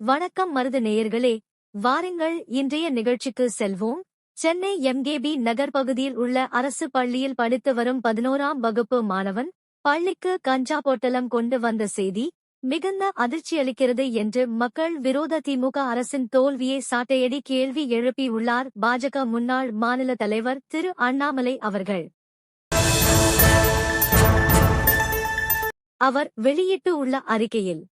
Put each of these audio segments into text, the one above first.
வணக்கம் மருது நேயர்களே வாருங்கள் இன்றைய நிகழ்ச்சிக்கு செல்வோம். சென்னை எம்கேபி நகர் பகுதியில் உள்ள அரசு பள்ளியில் படித்து வரும் பதினோராம் வகுப்பு மாணவன் பள்ளிக்கு கஞ்சா பொட்டலம் கொண்டு வந்த செய்தி மிகுந்த அதிர்ச்சியளிக்கிறது என்று மக்கள் விரோத திமுக அரசின் தோல்வியை சாட்டையடி கேள்வி எழுப்பியுள்ளார் பாஜக முன்னாள் மாநில தலைவர் திரு அண்ணாமலை அவர்கள். அவர் வெளியிட்டு உள்ள அறிக்கையில்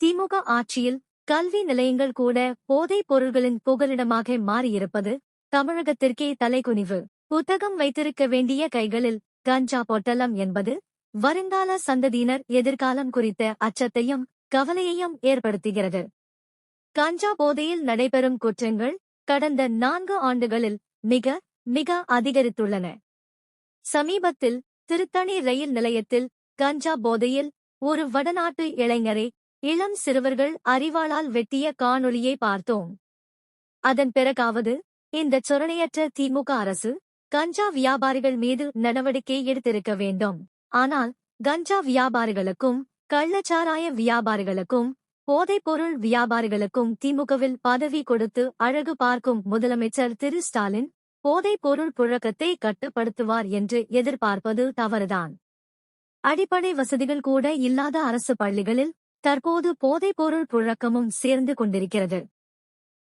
திமுக ஆட்சியில் கல்வி நிலையங்கள் கூட போதைப் பொருள்களின் புகலிடமாக மாறியிருப்பது தமிழகத்திற்கே தலைகுனிவு புத்தகம் வைத்திருக்க வேண்டிய கைகளில் கஞ்சா பொட்டலம் என்பது வருங்கால சந்ததியினர் எதிர்காலம் குறித்த அச்சத்தையும் கவலையையும் ஏற்படுத்துகிறது. கஞ்சா போதையில் நடைபெறும் குற்றங்கள் கடந்த நான்கு ஆண்டுகளில் மிக மிக அதிகரித்துள்ளன. சமீபத்தில் திருத்தணி ரயில் நிலையத்தில் கஞ்சா போதையில் ஒரு வடநாட்டு இளைஞரை இளம் சிறுவர்கள் அறிவாளால் வெட்டிய காணொளியை பார்த்தோம். அதன் பிறகாவது இந்த சொரணையற்ற திமுக அரசு கஞ்சா வியாபாரிகள் மீது நடவடிக்கை எடுத்திருக்க வேண்டும். ஆனால் கஞ்சா வியாபாரிகளுக்கும் கள்ளச்சாராய வியாபாரிகளுக்கும் போதைப்பொருள் வியாபாரிகளுக்கும் திமுகவில் பதவி கொடுத்து அழகு பார்க்கும் முதலமைச்சர் திரு. ஸ்டாலின் போதைப்பொருள் புழக்கத்தை கட்டுப்படுத்துவார் என்று எதிர்பார்ப்பது தவறுதான். அடிப்படை வசதிகள் கூட இல்லாத அரசு பள்ளிகளில் தற்போது போதைப்பொருள் புழக்கமும் சேர்ந்து கொண்டிருக்கிறது.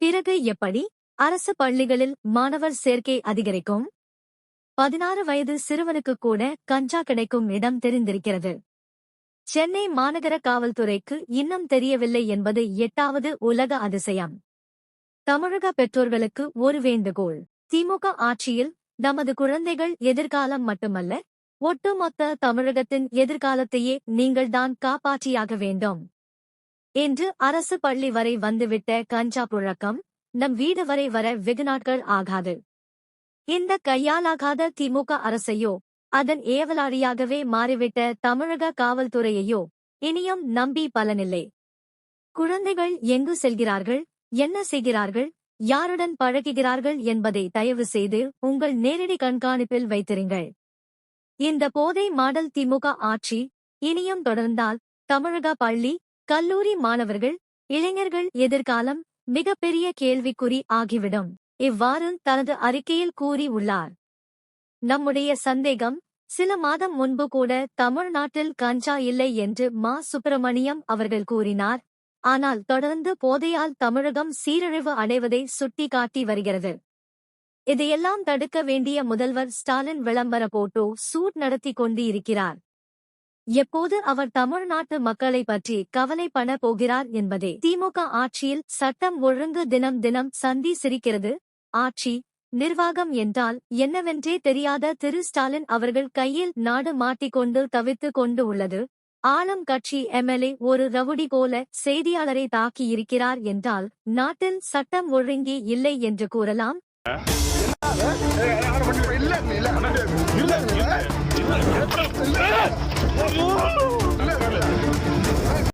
பிறகு எப்படி அரசு பள்ளிகளில் மாணவர் சேர்க்கை அதிகரிக்கும்? பதினாறு வயது சிறுவனுக்கு கூட கஞ்சா கிடைக்கும் இடம் தெரிந்திருக்கிறது. சென்னை மாநகர காவல்துறைக்கு இன்னும் தெரியவில்லை என்பது எட்டாவது உலக அதிசயம். தமிழக பெற்றோர்களுக்கு ஒரு வேண்டுகோள். திமுக ஆட்சியில் நமது குழந்தைகள் எதிர்காலம் மட்டுமல்ல ஒட்டுமொத்த தமிழகத்தின் எதிர்காலத்தையே நீங்கள்தான் காப்பாற்றியாக வேண்டும். என்று அரசு பள்ளி வரை வந்துவிட்ட கஞ்சா புழக்கம் நம் வீடு வரை வர வெகு நாட்கள் ஆகாது. இந்த கையாலாகாத திமுக அரசையோ அதன் ஏவலாளியாகவே மாறிவிட்ட தமிழக காவல்துறையையோ இனியும் நம்பி பலனில்லை. குழந்தைகள் எங்கு செல்கிறார்கள் என்ன செய்கிறார்கள் யாருடன் பழகுகிறார்கள் என்பதை தயவு செய்து உங்கள் நேரடி கண்காணிப்பில் வைத்திருங்கள். இந்த போதை மாடல் திமுக ஆட்சி இனியும் தொடர்ந்தால் தமிழக பள்ளி கல்லூரி மாணவர்கள் இளைஞர்கள் எதிர்காலம் மிகப்பெரிய கேள்விக்குறி ஆகிவிடும். இவ்வாறு தனது அறிக்கையில் கூறி உள்ளார் நம்முடைய சந்தேகம் சில மாதம் முன்பு கூட தமிழ்நாட்டில் கஞ்சா இல்லை என்று மா. சுப்பிரமணியம் அவர்கள் கூறினார். ஆனால் தொடர்ந்து போதையால் தமிழகம் சீரழிவு அடைவதை சுட்டிக்காட்டி வருகிறது. இதையெல்லாம் தடுக்க வேண்டிய முதல்வர் ஸ்டாலின் விளம்பர போட்டோ சூட் நடத்தி கொண்டு இருக்கிறார் எப்போது அவர் தமிழ்நாட்டு மக்களை பற்றி கவலைப்பட போகிறார் என்பதே திமுக ஆட்சியில் சட்டம் ஒழுங்கு தினம் தினம் சந்தி சிரிக்கிறது. ஆட்சி நிர்வாகம் என்றால் என்னவென்றே தெரியாத திரு ஸ்டாலின் அவர்கள் கையில் நாடு மாட்டிக்கொண்டு தவித்துக் கொண்டு உள்ளது. ஆளும் கட்சி எம்எல்ஏ ஒரு ரவுடி போல செய்தியாளரை தாக்கியிருக்கிறார் என்றால் நாட்டில் சட்டம் ஒழுங்கி இல்லை என்று கூறலாம்.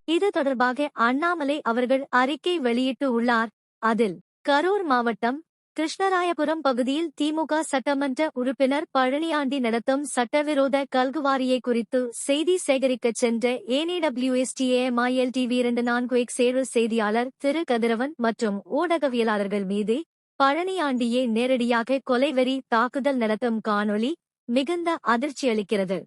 இது தொடர்பாக அண்ணாமலை அவர்கள் அறிக்கை வெளியிட்டு உள்ளார். அதில் கரூர் மாவட்டம் கிருஷ்ணராயபுரம் பகுதியில் திமுக சட்டமன்ற உறுப்பினர் பழனியாண்டி நடத்தும் சட்டவிரோத கல்குவாரியை குறித்து செய்தி சேகரிக்கச் சென்ற ஏனிடபிள்யூஎஸ்டிஏஎம்ஐஎல் டிவி இரண்டு நான்கு எக்ஸ் செய்தியாளர் திரு கதிரவன் மற்றும் ஊடகவியலாளர்கள் மீது பழனியாண்டியே நேரடியாக கொலைவெறி தாக்குதல் நடத்தும் காணொளி மிகுந்த அதிர்ச்சியளிக்கிறது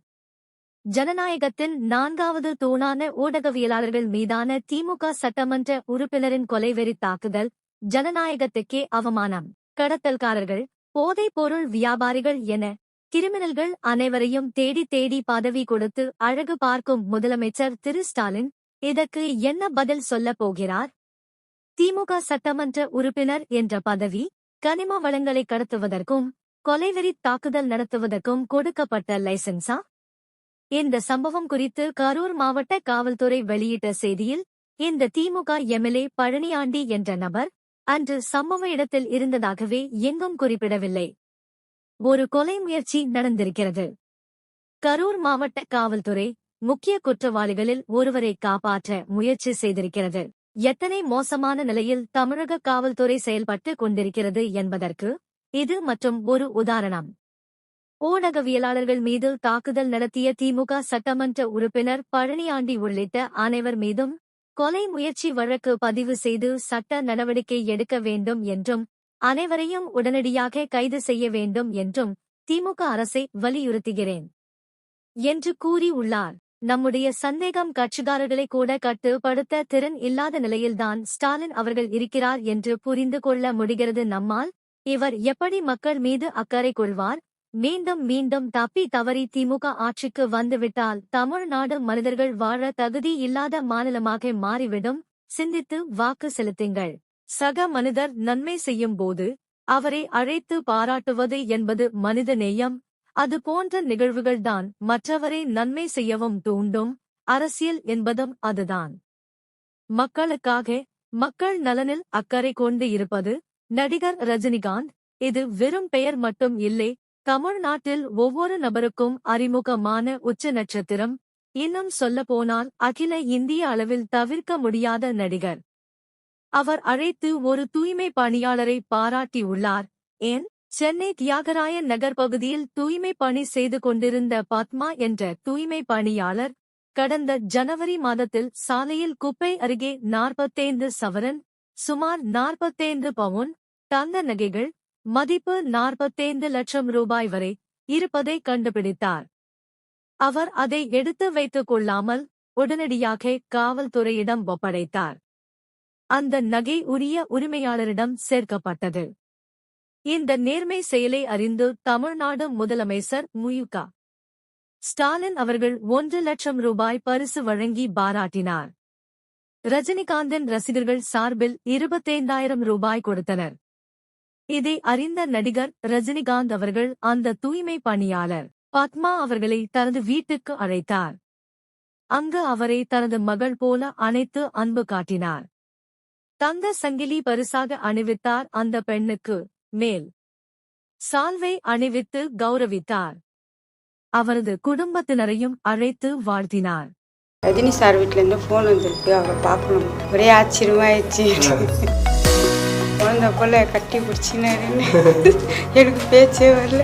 ஜனநாயகத்தின் நான்காவது தூணான ஊடகவியலாளர்கள் மீதான திமுக சட்டமன்ற உறுப்பினரின் கொலைவெறி தாக்குதல் ஜனநாயகத்துக்கே அவமானம். கடத்தல்காரர்கள் போதைப் பொருள் வியாபாரிகள் என கிரிமினல்கள் அனைவரையும் தேடி தேடி பதவி கொடுத்து அழகு பார்க்கும் முதலமைச்சர் திரு ஸ்டாலின் இதற்கு என்ன பதில் சொல்லப் போகிறார்? திமுக சட்டமன்ற உறுப்பினர் என்ற பதவி கனிம வளங்களை கடத்துவதற்கும் கொலைவெறி தாக்குதல் நடத்துவதற்கும் கொடுக்கப்பட்ட லைசன்ஸா? இந்த சம்பவம் குறித்து கரூர் மாவட்ட காவல்துறை வெளியிட்ட செய்தியில் இந்த திமுக எம்எல்ஏ பழனியாண்டி என்ற நபர் அன்று சம்பவ இடத்தில் இருந்ததாகவே எங்கும் குறிப்பிடவில்லை. ஒரு கொலை முயற்சி நடந்திருக்கிறது. கரூர் மாவட்ட காவல்துறை முக்கிய குற்றவாளிகளில் ஒருவரை காப்பாற்ற முயற்சி செய்திருக்கிறது. எத்தனை மோசமான நிலையில் தமிழக காவல்துறை செயல்பட்டு கொண்டிருக்கிறது என்பதற்கு இது மற்றும் ஒரு உதாரணம். ஊடகவியலாளர்கள் மீது தாக்குதல் நடத்திய திமுக சட்டமன்ற உறுப்பினர் பழனியாண்டி உள்ளிட்ட அனைவர் மீதும் கொலை முயற்சி வழக்கு பதிவு செய்து சட்ட நடவடிக்கை எடுக்க வேண்டும் என்றும் அனைவரையும் உடனடியாக கைது செய்ய வேண்டும் என்றும் திமுக அரசை வலியுறுத்துகிறேன். என்று கூறியுள்ளார். நம்முடைய சந்தேகம் கட்சிதாரர்களை கூட கட்டுப்படுத்த திறன் இல்லாத நிலையில்தான் ஸ்டாலின் அவர்கள் இருக்கிறார் என்று புரிந்து கொள்ள முடிகிறது. நம்மால் இவர் எப்படி மக்கள் மீது அக்கறை கொள்வார்? மீண்டும் மீண்டும் தப்பி தவறி திமுக ஆட்சிக்கு வந்துவிட்டால் தமிழ்நாடு மனிதர்கள் வாழ தகுதி இல்லாத மாநிலமாக மாறிவிடும். சிந்தித்து வாக்கு செலுத்துங்கள். சக மனிதர் நன்மை செய்யும் போது அவரை அழைத்து பாராட்டுவது என்பது மனித நேயம். அது போன்ற நிகழ்வுகள்தான் மற்றவரை நன்மை செய்யவும் தூண்டும். அரசியல் என்பதும் அதுதான். மக்களுக்காக மக்கள் நலனில் அக்கறை கொண்டு இருப்பது. நடிகர் ரஜினிகாந்த் இது வெறும் பெயர் மட்டும் இல்லை தமிழ்நாட்டில் ஒவ்வொரு நபருக்கும் அறிமுகமான உச்ச நட்சத்திரம். இன்னும் சொல்லப்போனால் அகில இந்திய அளவில் தவிர்க்க முடியாத நடிகர். அவர் அழைத்து ஒரு தூய்மை பணியாளரை பாராட்டியுள்ளார் ஏன்? சென்னை தியாகராய நகர் பகுதியில் தூய்மை பணி செய்து கொண்டிருந்த பத்மா என்ற தூய்மை பணியாளர் கடந்த ஜனவரி மாதத்தில் சாலையில் குப்பை அருகே நாற்பத்தைந்து சவரன் சுமார் நாற்பத்தைந்து பவுன் தந்த நகைகள் மதிப்பு நாற்பத்தைந்து லட்சம் ரூபாய் வரை இருப்பதை கண்டுபிடித்தார். அவர் அதை எடுத்து வைத்துக் கொள்ளாமல் உடனடியாக காவல்துறையிடம் ஒப்படைத்தார். அந்த நகை உரிய உரிமையாளரிடம் சேர்க்கப்பட்டது. இந்த நேர்மை செயலை அறிந்து தமிழ்நாடு முதலமைச்சர் முயுகா. ஸ்டாலின் அவர்கள் ஒன்று லட்சம் ரூபாய் பரிசு வழங்கி பாராட்டினார். ரஜினிகாந்தின் ரசிகர்கள் சார்பில் இருபத்தைந்தாயிரம் ரூபாய் கொடுத்தனர். இதை அறிந்த நடிகர் ரஜினிகாந்த் அவர்கள் அந்த தூய்மை பணியாளர் பத்மா அவர்களை தனது வீட்டுக்கு அழைத்தார். அங்கு அவரை தனது மகள் போல அணைத்து அன்பு காட்டினார். தங்க சங்கிலி பரிசாக அணிவித்தார் அந்த பெண்ணுக்கு. மேல். சால்வை அணிவித்து கௌரவித்தார். அவரது குடும்பத்தினரையும் அழைத்து வாழ்த்தினார். ரஜினி சார் வீட்டிலேருந்து ஃபோன் வந்திருக்கு. அவரை பார்க்கணும். ஒரே ஆச்சரியமாயிடுச்சு. குழந்த போல கட்டி பிடிச்சினாருன்னு எனக்கு பேச்சே வரல.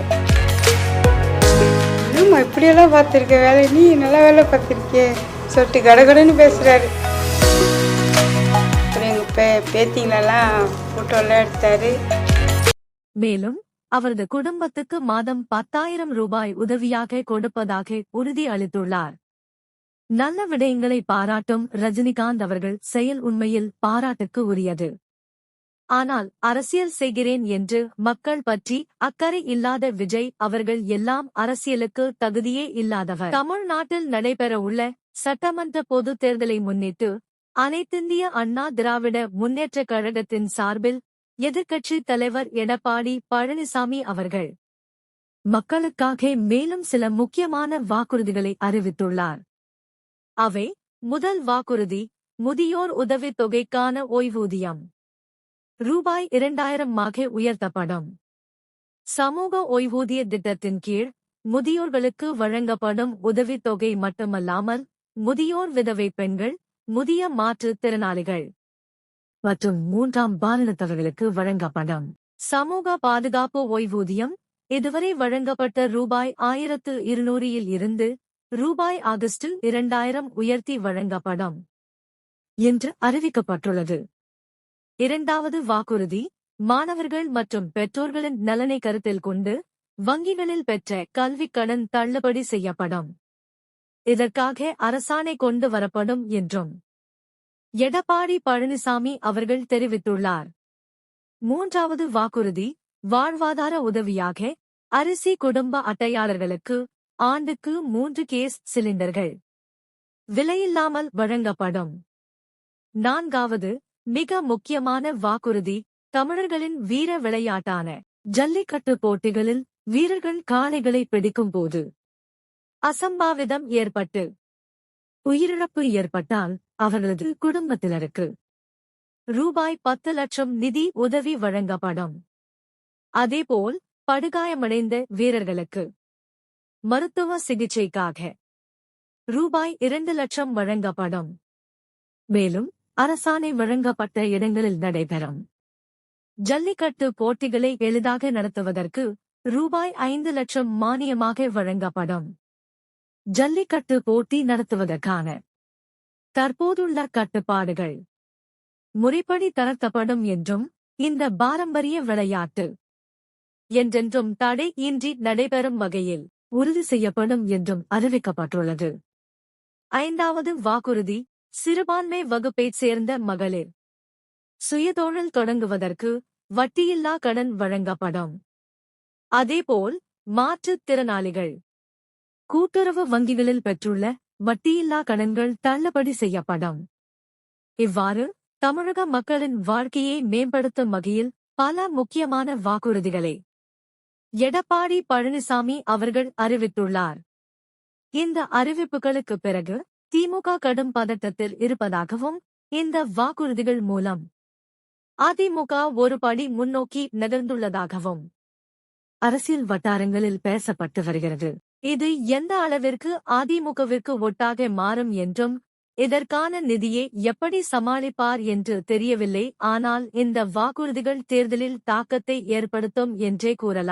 என்னம்மா இப்படியெல்லாம் பார்த்துருக்க? வேலை நீ நல்லா வேலை பார்த்துருக்கே சொல்லிட்டு கடகடன்னு பேசுகிறாரு அப்புறம் எங்கள் பே பேத்திங்களெல்லாம் ஃபோட்டோலாம் எடுத்தாரு. மேலும் அவரது குடும்பத்துக்கு மாதம் பத்தாயிரம் ரூபாய் உதவியாக கொடுப்பதாக உறுதி அளித்துள்ளார். நல்ல விடயங்களை பாராட்டும் ரஜினிகாந்த் அவர்கள் செயல் உண்மையில் பாராட்டுக்கு உரியது. ஆனால் அரசியல் செய்கிறேன் என்று மக்கள் பற்றி அக்கறை இல்லாத விஜய் அவர்கள் எல்லாம் அரசியலுக்கு தகுதியே இல்லாதவர். தமிழ்நாட்டில் நடைபெறவுள்ள சட்டமன்ற பொதுத் தேர்தலை முன்னிட்டு அனைத்திந்திய அண்ணா திராவிட முன்னேற்றக் கழகத்தின் சார்பில் எதிர்க்கட்சி தலைவர் எடப்பாடி பழனிசாமி அவர்கள் மக்களுக்காக மேலும் சில முக்கியமான வாக்குறுதிகளை அறிவித்துள்ளார். அவை முதல் வாக்குறுதி முதியோர் உதவித் தொகைக்கான ஓய்வூதியம். ரூபாய் இரண்டாயிரம் ஆக உயர்த்தப்படும். சமூக ஓய்வூதிய திட்டத்தின் கீழ் முதியோர்களுக்கு வழங்கப்படும் உதவித் தொகை மட்டுமல்லாமல் முதியோர் விதவை பெண்கள் முதிய மாற்றுத் திறனாளிகள். மற்றும் மூன்றாம் பாலினத்தவர்களுக்கு வழங்கப்படும். சமூக பாதுகாப்பு ஓய்வூதியம் இதுவரை வழங்கப்பட்ட ரூபாய் ஆயிரத்து இருநூறில் இருந்து ரூபாய் ஆகஸ்டில் இரண்டாயிரம் உயர்த்தி வழங்கப்படும். என்று அறிவிக்கப்பட்டுள்ளது. இரண்டாவது வாக்குறுதி மாணவர்கள் மற்றும் பெற்றோர்களின் நலனை கருத்தில் கொண்டு வங்கிகளில் பெற்ற கல்விக் கடன் தள்ளுபடி செய்யப்படும். இதற்காக அரசாணை கொண்டு வரப்படும் என்றும் எடப்பாடி பழனிசாமி அவர்கள் தெரிவித்துள்ளார். மூன்றாவது வாக்குறுதி வாழ்வாதார உதவியாக அரிசி குடும்ப அட்டையாளர்களுக்கு ஆண்டுக்கு மூன்று கேஸ் சிலிண்டர்கள் விலையில்லாமல் வழங்கப்படும். நான்காவது மிக முக்கியமான வாக்குறுதி தமிழர்களின் வீர விளையாட்டான ஜல்லிக்கட்டு போட்டிகளில் வீரர்கள் காளைகளை பிடிக்கும் போது அசம்பாவிதம் ஏற்பட்டு உயிரிழப்பு ஏற்பட்டால் அவர்களது குடும்பத்தினருக்கு ரூபாய் பத்து லட்சம் நிதி உதவி வழங்கப்படும். அதேபோல் படுகாயமடைந்த வீரர்களுக்கு மருத்துவ சிகிச்சைக்காக ரூபாய் இரண்டு லட்சம் வழங்கப்படும். மேலும் அரசாணை வழங்கப்பட்ட இடங்களில் நடைபெறும். ஜல்லிக்கட்டு போட்டிகளை எளிதாக நடத்துவதற்கு ரூபாய் ஐந்து லட்சம் மானியமாக வழங்கப்படும். ஜல்லிக்கட்டு போட்டி நடத்துவதற்கான தற்போதுள்ள கட்டுப்பாடுகள். முறைப்படி தளர்த்தப்படும் என்றும் இந்த பாரம்பரிய விளையாட்டு என்றென்றும் தடை இன்றி நடைபெறும் வகையில் உறுதி செய்யப்படும் என்றும் அறிவிக்கப்பட்டுள்ளது. ஐந்தாவது வாக்குறுதி சிறுபான்மை வகுப்பைச் சேர்ந்த மகளிர் சுயதொழில் தொடங்குவதற்கு வட்டியில்லா கடன் வழங்கப்படும். அதேபோல் மாற்றுத் திறனாளிகள் கூட்டுறவு வங்கிகளில் பெற்றுள்ள வட்டியில்லா கடன்கள் தள்ளுபடி செய்யப்படும். இவ்வாறு தமிழக மக்களின் வாழ்க்கையை மேம்படுத்தும் வகையில் பல முக்கியமான வாக்குறுதிகளை எடப்பாடி பழனிசாமி அவர்கள் அறிவித்துள்ளார். இந்த அறிவிப்புகளுக்கு பிறகு திமுக கடும் பதட்டத்தில் இருப்பதாகவும் இந்த வாக்குறுதிகள் மூலம் அதிமுக ஒரு படி முன்னோக்கி நகர்ந்துள்ளதாகவும் அரசியல் வட்டாரங்களில் பேசப்பட்டு வருகிறது. இது எந்த அளவிற்கு அதிமுகவிற்கு ஒட்டாக மாறும் என்றும் இதற்கான நிதியை எப்படி சமாளிப்பார் என்று தெரியவில்லை. ஆனால் இந்த வாக்குறுதிகள் தேர்தலில் தாக்கத்தை ஏற்படுத்தும் என்றே கூறலாம்.